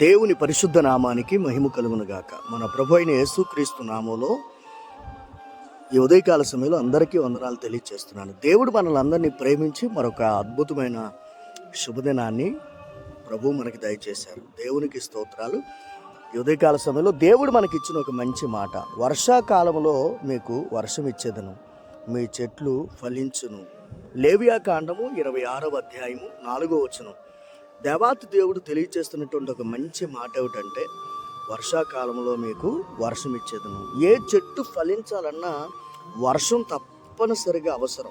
దేవుని పరిశుద్ధ నామానికి మహిమ కలుగునుగాక. మన ప్రభు అయిన యేసుక్రీస్తు నామంలో ఈ ఉదయకాల సమయంలో అందరికీ వందనాలు తెలియజేస్తున్నాను దేవుడు మనల్ని అందరినీ ప్రేమించి మరొక అద్భుతమైన శుభదినాన్ని ప్రభు మనకి దయచేశారు. దేవునికి స్తోత్రాలు. ఈ ఉదయకాల సమయంలో దేవుడు మనకి ఇచ్చిన ఒక మంచి మాట. వర్షాకాలంలో మీకు వర్షం ఇచ్చేదను. మీ చెట్లు ఫలించును. లేవియా కాండము ఇరవై ఆరవ అధ్యాయము నాలుగో వచనం. దేవాతి దేవుడు తెలియచేస్తున్నటువంటి ఒక మంచి మాట ఏమిటంటే వర్షాకాలంలో మీకు వర్షం ఇచ్చేదను. ఏ చెట్టు ఫలించాలన్నా వర్షం తప్పనిసరిగా అవసరం.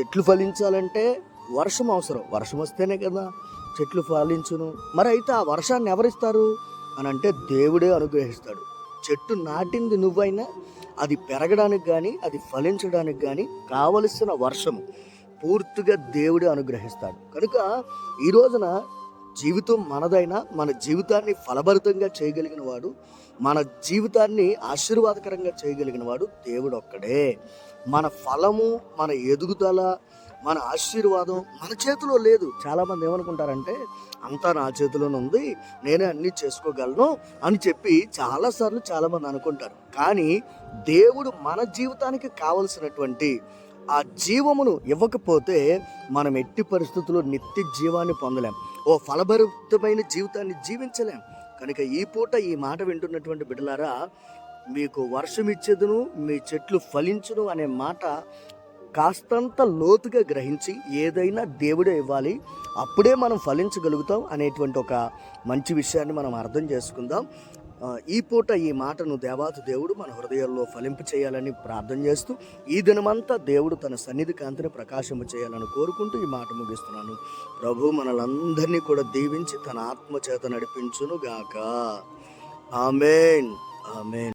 చెట్లు ఫలించాలంటే వర్షం అవసరం. వర్షం వస్తేనే కదా చెట్లు ఫలించును. మరి అయితే ఆ వర్షాన్ని ఎవరిస్తారు? అని అంటే దేవుడే అనుగ్రహిస్తాడు. చెట్టు నాటింది నువ్వైనా అది పెరగడానికి కానీ అది ఫలించడానికి కానీ కావలసిన వర్షము. పూర్తిగా దేవుడే అనుగ్రహిస్తాడు. కనుక ఈ రోజున జీవితం మనదైనా మన జీవితాన్ని ఫలభరితంగా చేయగలిగిన వాడు మన జీవితాన్ని ఆశీర్వాదకరంగా చేయగలిగిన వాడు దేవుడు ఒక్కడే. మన ఫలము మన ఎదుగుదల మన ఆశీర్వాదం మన చేతిలో లేదు. చాలామంది ఏమనుకుంటారంటే అంతా నా చేతిలోనే ఉంది నేనే అన్నీ చేసుకోగలను అని చెప్పి చాలాసార్లు చాలామంది అనుకుంటారు. కానీ దేవుడు మన జీవితానికి కావలసినటువంటి ఆ జీవమును ఇవ్వకపోతే మనం ఎట్టి పరిస్థితుల్లో నిత్య జీవాన్ని పొందలేం. ఓ ఫలభరితమైన జీవితాన్ని జీవించలేం. కనుక ఈ పూట ఈ మాట వింటున్నటువంటి బిడ్డలారా మీకు వర్షం ఇచ్చేదును మీ చెట్లు ఫలించును అనే మాట కాస్తంత లోతుగా గ్రహించి ఏదైనా దేవుడే ఇవ్వాలి అప్పుడే మనం ఫలించగలుగుతాం అనేటువంటి ఒక మంచి విషయాన్ని మనం అర్థం చేసుకుందాం. ఈ పూట ఈ మాటను దేవాతి దేవుడు మన హృదయాల్లో ఫలింపు చేయాలని ప్రార్థన చేస్తూ ఈ దినమంతా దేవుడు తన సన్నిధి కాంతిని ప్రకాశము చేయాలని కోరుకుంటూ ఈ మాట ముగిస్తున్నాను. ప్రభు మనలందరినీ కూడా దీవించి తన ఆత్మ చేత నడిపించును గాక ఆమెన్. ఆమెన్.